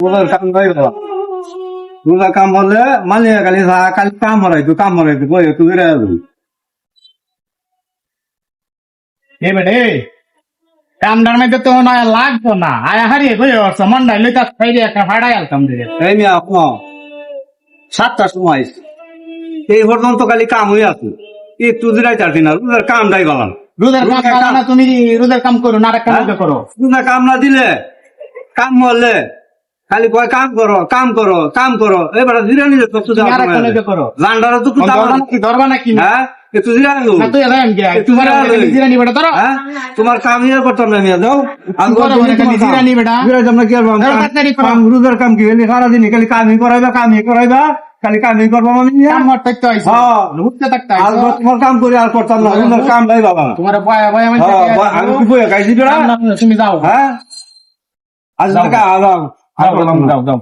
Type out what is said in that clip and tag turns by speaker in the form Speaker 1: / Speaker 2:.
Speaker 1: রোজার কাম নাই বাবা রোজার কাম হলে কালি সা কালি কাম হরাইতো কাম হরাইতো বই একটু বেড়ে যাব
Speaker 2: এ বেটে কামদার মধ্যে তো না লাগতো না আয়া হারিয়ে কই অর্থ মন্ডাই লইতা খাইরে একটা ভাড়াই আলতাম দিলে
Speaker 1: এই মিয়া আপনা সাতটার সময়। এই পর্যন্ত খালি কাম হয়ে আছে একটু দিলাই চারটি না রোজার কাম দাই বালান
Speaker 2: রোদের কাম না তুমি রোদের কাম করো না লোকে করো
Speaker 1: রোজার কাম না দিলে কাম হলে খালি কয় কাম করো কাম করো কাম করো। এবার জিরানি
Speaker 2: লোকে করো?
Speaker 1: লান্ডারও তো কুতা
Speaker 2: ধরবা নাকি?
Speaker 1: হ্যাঁ?
Speaker 2: তোমার ধরো।
Speaker 1: হ্যাঁ? তোমার কাম ইয়ে করতাম না মিয়া যাও। আমি রোজার কাম কি সারাদিন খালি কামই করাইবা কামই করাইবা। খালি কামই করব মানে।
Speaker 2: কাম আইছো।
Speaker 1: হ্যাঁ।
Speaker 2: আইছো।
Speaker 1: কাম করি আর করতাম না কাম নাই বাবা।
Speaker 2: তোমার বয়া বয়া মানে
Speaker 1: হ্যাঁ, আমি কি বইয়া খাইছি
Speaker 2: তুমি যাও।
Speaker 1: হ্যাঁ? আজ
Speaker 2: যাও।
Speaker 1: টাকা আলাম
Speaker 2: যাও যাও যাও